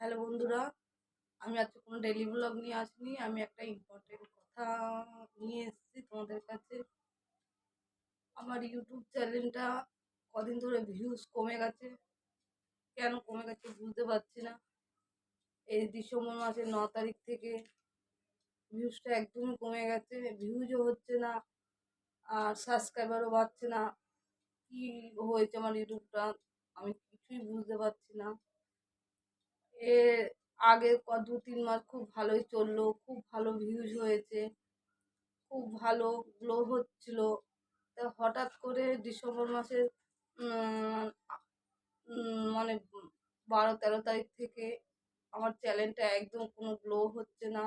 Hello বন্ধুরা, আমি আজকে কোনো ডেলি ব্লগ নিয়ে আসিনি, আমি একটা ইম্পর্টেন্ট কথা নিয়ে এসেছি তোমাদের কাছে। আমার ইউটিউব চ্যানেলটা কদিন ধরে ভিউজ কমে গেছে। কেন কমে গেছে বুঝতে পারছি না। এই ডিসেম্বর মাসের ন তারিখ থেকে ভিউজটা একদমই কমে গেছে ভিউজও হচ্ছে না, আর সাবস্ক্রাইবারও বাড়ছে না। কি হয়েছে আমার ইউটিউবটা আমি কিছুই বুঝতে পারছি না। এর আগে ক দু, তিন মাস খুব ভালোই চলল, খুব ভালো ভিউজ হয়েছে, খুব ভালো গ্লো হচ্ছিল। তা হঠাৎ করে ডিসেম্বর মাসের মানে বারো, তেরো তারিখ থেকে আমার চ্যানেলটা একদম কোনো গ্লো হচ্ছে না,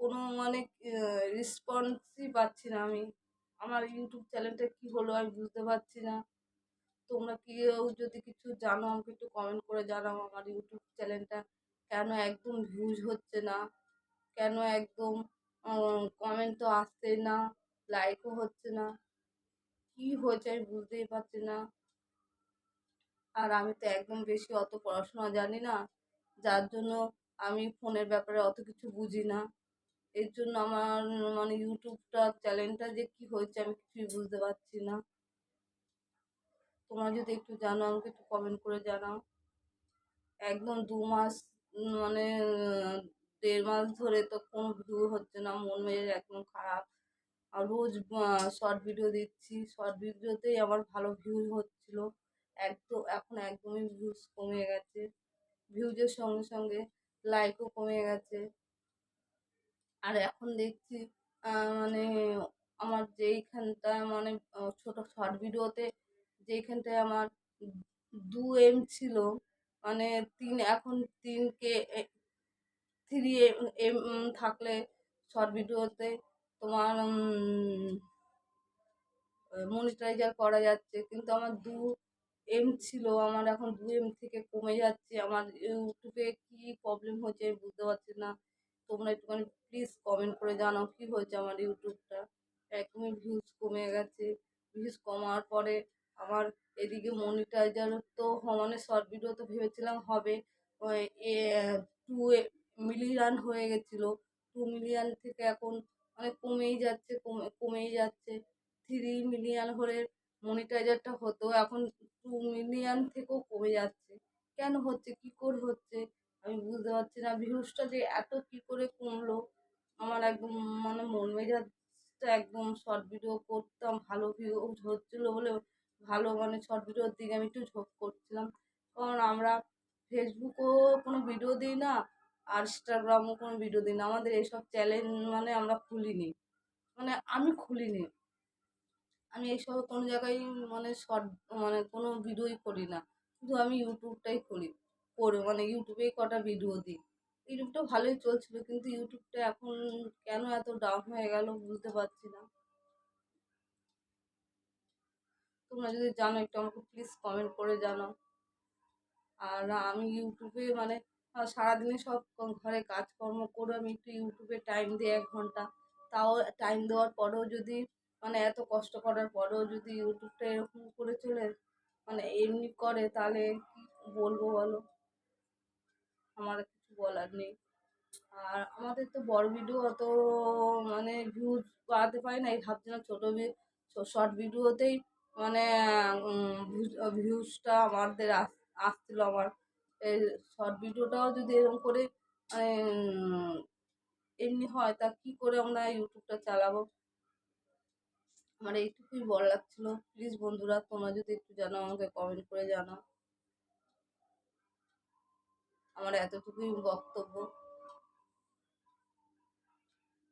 কোনো মানে রেসপন্সই পাচ্ছি না আমি। আমার ইউটিউব চ্যানেলটা কী হলো আমি বুঝতে পারছি না। তোমরা কেউ যদি কিছু জানো, আমাকে একটু কমেন্ট করে জানাও আমার ইউটিউব চ্যানেলটা কেন একদম ভিউজ হচ্ছে না? কেন একদম কমেন্ট তো আসছে না লাইকও হচ্ছে না? কী হয়েছে আমি বুঝতেই পারছি না। আর আমি তো একদম বেশি অত পড়াশোনা জানি না। যার জন্য আমি ফোনের ব্যাপারে অত কিছু বুঝি না। এর জন্য আমার মানে ইউটিউবটা চ্যানেলটা যে কী হয়েছে আমি কিছুই বুঝতে পারছি না। তোমরা যদি একটু জানো, আমাকে একটু কমেন্ট করে জানাও। একদম দু মাস মানে দেড় মাস ধরে তো কোনো ভিডিও হচ্ছে না, মন মেজাজ একদম খারাপ। আর রোজ শর্ট ভিডিও দিচ্ছি শর্ট ভিডিওতেই আমার ভালো ভিউ হচ্ছিল। একদম এখন একদমই ভিউজ কমে গেছে। ভিউজের সঙ্গে সঙ্গে লাইকও কমে গেছে। আর এখন দেখছি মানে আমার যেইখানটা মানে ছোটো শর্ট ভিডিওতে যেইখানটায় আমার দু এম ছিল মানে তিন, এখন তিন কে থ্রি এম থাকলে শর্ট ভিডিওতে তোমার মনিটাইজার করা যাচ্ছে। কিন্তু আমার দু এম ছিল, আমার এখন দু এম থেকে কমে যাচ্ছে। আমার ইউটিউবে কী প্রবলেম হচ্ছে আমি বুঝতে পারছি না। তোমরা একটুখানি প্লিজ কমেন্ট করে জানাও কী হয়েছে আমার ইউটিউবটা একদমই ভিউজ কমে গেছে। ভিউজ কমার পরে আমার এদিকে মনিটাইজার তো মানে শর্ট ভিডিও তো ভেবেছিলাম হবে। এ টু মিলিয়ন হয়ে গেছিল। টু মিলিয়ন থেকে এখন মানে কমেই যাচ্ছে, কমে, কমেই যাচ্ছে। থ্রি মিলিয়ন হলে মনিটাইজারটা হতো, এখন টু মিলিয়ন থেকেও কমে যাচ্ছে। কেন হচ্ছে? কী করে হচ্ছে? আমি বুঝতে পারছি না। ভিউজটা যে এত কী করে কমলো? আমার একদম মানে মন মেজাজটা একদম শর্ট ভিডিও করতাম, ভালো ভিউ হচ্ছিল বলে ভালো মানে শর্ট ভিডিওর দিকে আমি একটু ঝোঁক করছিলাম। কারণ আমরা ফেসবুকও কোনো ভিডিও দিই না, আর ইনস্টাগ্রামও কোনো ভিডিও দিই না। আমাদের এইসব চ্যানেল মানে আমরা খুলিনি। মানে আমি খুলিনি। আমি এইসব কোনো জায়গায় মানে শর্ট মানে কোনো ভিডিওই করি না। শুধু আমি ইউটিউবটাই করি। করে মানে ইউটিউবেই কটা ভিডিও দিই। ইউটিউবটা ভালোই চলছিল, কিন্তু ইউটিউবটা এখন কেন এত ডাউন হয়ে গেল বুঝতে পারছি না। তোমরা যদি জানো, একটু আমাকে প্লিজ কমেন্ট করে জানাও। আর আমি ইউটিউবে মানে সারাদিনে সব ঘরে কাজকর্ম করে আমি একটু ইউটিউবে টাইম দিই এক ঘণ্টা। তাও টাইম দেওয়ার পরেও যদি মানে এত কষ্ট করার পরেও যদি ইউটিউবটা এরকম করে চলে মানে এমনি করে, তাহলে কী বলব বলো? আমার কিছু বলার নেই। আর আমাদের তো বড় ভিডিও অত মানে ভিউজ বাড়াতে পারি না, এই ভাবছিলাম ছোটো শর্ট ভিডিওতেই মানে ভিউজটা আমাদের আসছিল আমার। এই শর্ট ভিডিওটাও যদি এরকম করে মানে এমনি হয়, তা কী করে আমরা ইউটিউবটা চালাবো? আমার এইটুকুই বল লাগছিল। প্লিজ বন্ধুরা, তোমরা যদি একটু জানো, আমাকে কমেন্ট করে জানাও আমার এতটুকুই বক্তব্য।